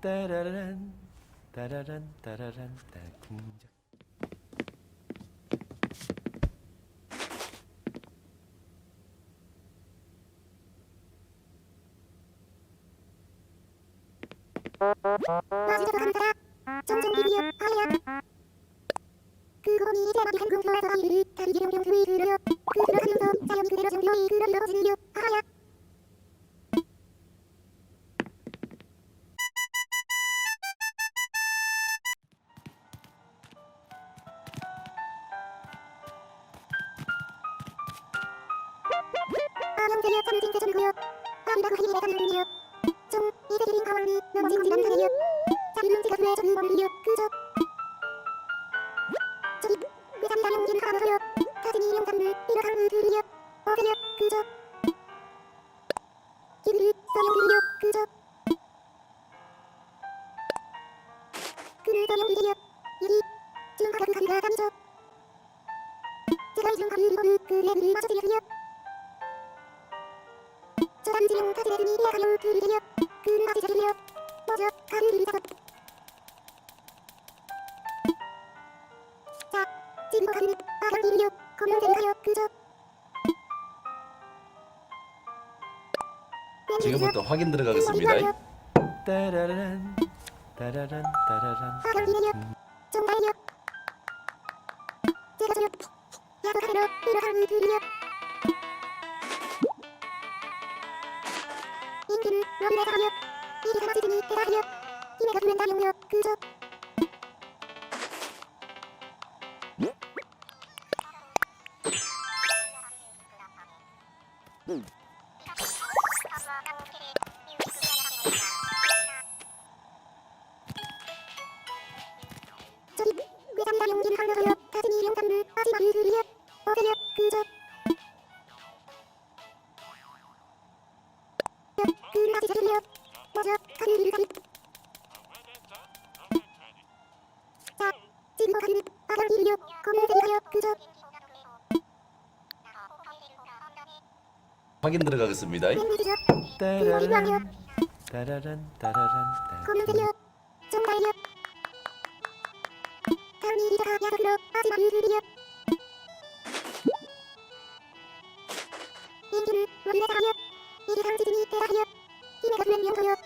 따라란 따라란 따라란 따 궁작 마지막으로 간다. 점점 비비어 하야. 그거니 대박이 한국 교회에서 이르 다리기 병병 그의 그려요. 그 들어가면서 자연 그대로 정교히 그려 이뤄지려 아령 들려 잠진 대전구요. 아리라고 힘이 내가 눈이요. 좀 이대리인 가왕리 넘어진 지난 다리요. 자리는 지가 왜 저를 멀리요. 그저 저기 왜 잠다 용긴 가마서요. 가진이 용담을 이러한 그들이요. 어들려 그저 기르르 써용들이요. 그저 그를 써용들이요. 여기 지금 가가 그 가리가 다니죠. 제가 이중 가리를 그 레를 맞춰드렸으요. 저 단지용 타지레 드니 가요 그리려 그를 아지 저리려 먼저 가르를 잡아 자 지금 가르는 아경 이리려 검은색을 가요 그저 지금부터 확인 들어가겠습니다. 따라란 따라란 따라란. 아경 이리려 좀 달려 제가 저려 야도 가르러 이러한 그리려 인기를 여기에 가려 이리 가마지 드니 대가려 힘에가 두면 다용려 그저 저기 외담다 용기를 하려서요 가슴이 용담을 마지막을 들려 어들려 확인 들어가겠습니다. 따라란 따라란 따라란 따 검은색이요 좀 달려 다음 이리가 야도 들어 마지막을 들려 인기를 원래 가려 이리 당지든이 대가려 힘에가 두면 명도요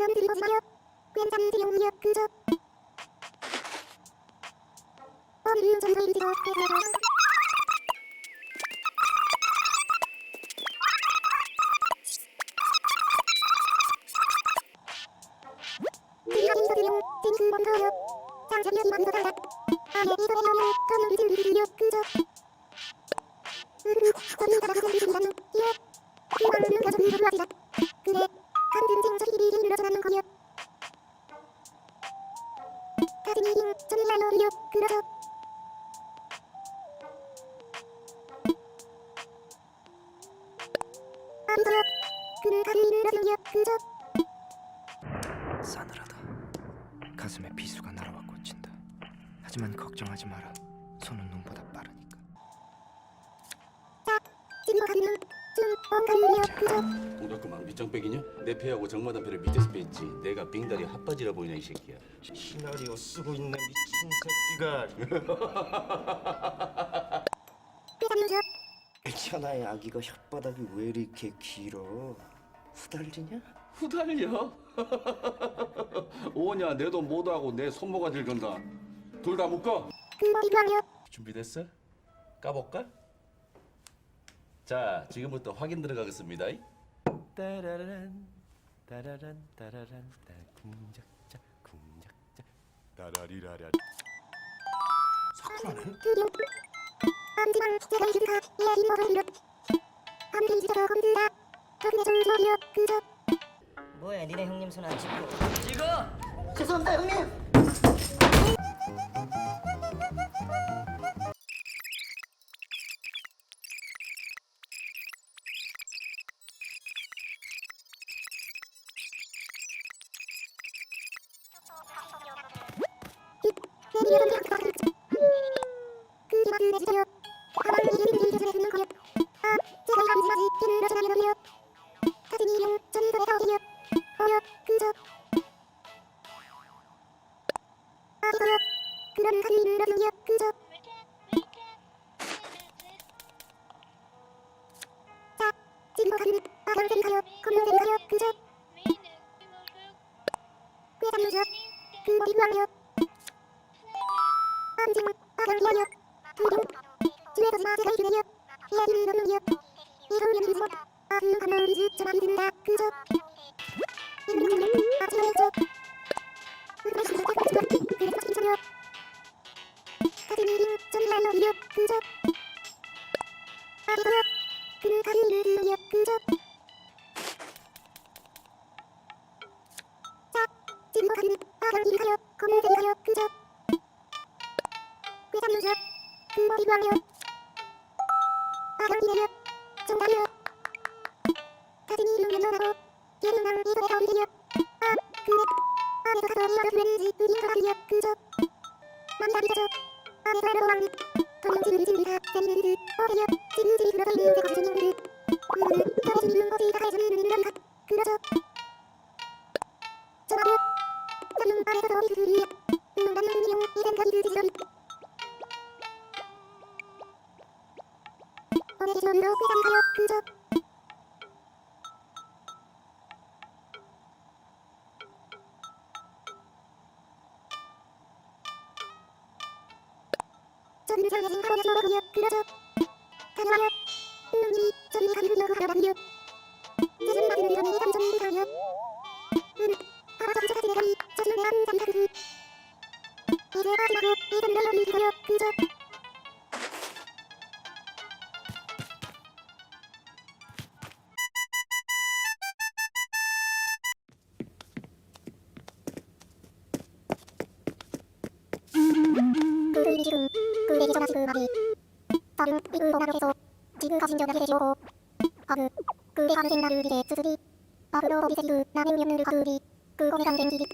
일어나리 있는 거여는 들이보지 마려 괜찮은 지용이여 그저 오늘은 저희가 이르지도 해서 지 아니더요 그를 가리는 어디요 그저 싸늘하다. 가슴에 비수가 날아와 꽂힌다. 하지만 걱정하지 마라. 손은 눈보다 빠르니까. 지금 가리는 좀 엉가리려 그저 동작 그만 밑장빼기냐? 내 패하고 정마담 패를 밑에서 뺐지. 내가 빙다리 핫바지라 보이냐 이 새끼야. 시나리오 쓰고 있는 미친 새끼가 회장님 저 천하의 아기가 혓바닥이 왜 이렇게 길어? 후달리냐? 후달려? 오냐 내 돈 못하고 내 손모가 들건다. 둘 다 묶어. 준비됐어? 까볼까? 자 지금부터 확인 들어가겠습니다. 따라란 따라란 따라란 따 궁작자 궁작자 따라리라라. 사쿠라네? 암지만 제가 이즈가 이야기 모르려 암기 지저러 건드라 저그네 좀 저기요 그저 뭐해 니네 형님 손안 짚고. 죄송합니다 형님. 그리마 그네 지저요 아경들이 가요 검령들이 가요 그저 회장님저 그 머리 구하며 암징 아경이야요 두둥 집에 가지 마 제가 이기네요 이야기는 없는요 이런 년이 뭐 아그 감나우리즈 전화기 든다 그저 이런 거는 아침에 저 그래 진짜 그래 그래 진짜요 가슴이 링 전날로 이려 그저 아기고요 그는 가슴이 늘으려 그저 가요 검은색이 가요 그저 회장님 저그 머리 구하며 아경이래요 정답이요 가슴이 링 연로하고 얘는 난 이거에 가오리래요 아 그래 안에서 왠지 느린 것 같으려 그저 남자 비자죠 안에서 알아보 왕 전용지를 진리가 세미는 듯 어래요 지그지리 들어서 있는 데 거짓인 듯 으르르 떨어진 있는 것이 다가해주는 눈을 각 그러죠 눈이용 이젠 가기 그지저리 어제 지저으로 회장 가요 그저 저기는 장례진 가보냐 저러군요 그러죠 다녀와요 놈이 저기 가기 그려고 가려다니 그 일이 지금 그 얘기 전화 지금 하기 다른 이글 보나로해서 지금 가진 전화를 해주고 아그 그게 가는 생나를 이제 쓰쓰리 아그로 비세리그 남의 우연을 가그리 그거에 간된 길이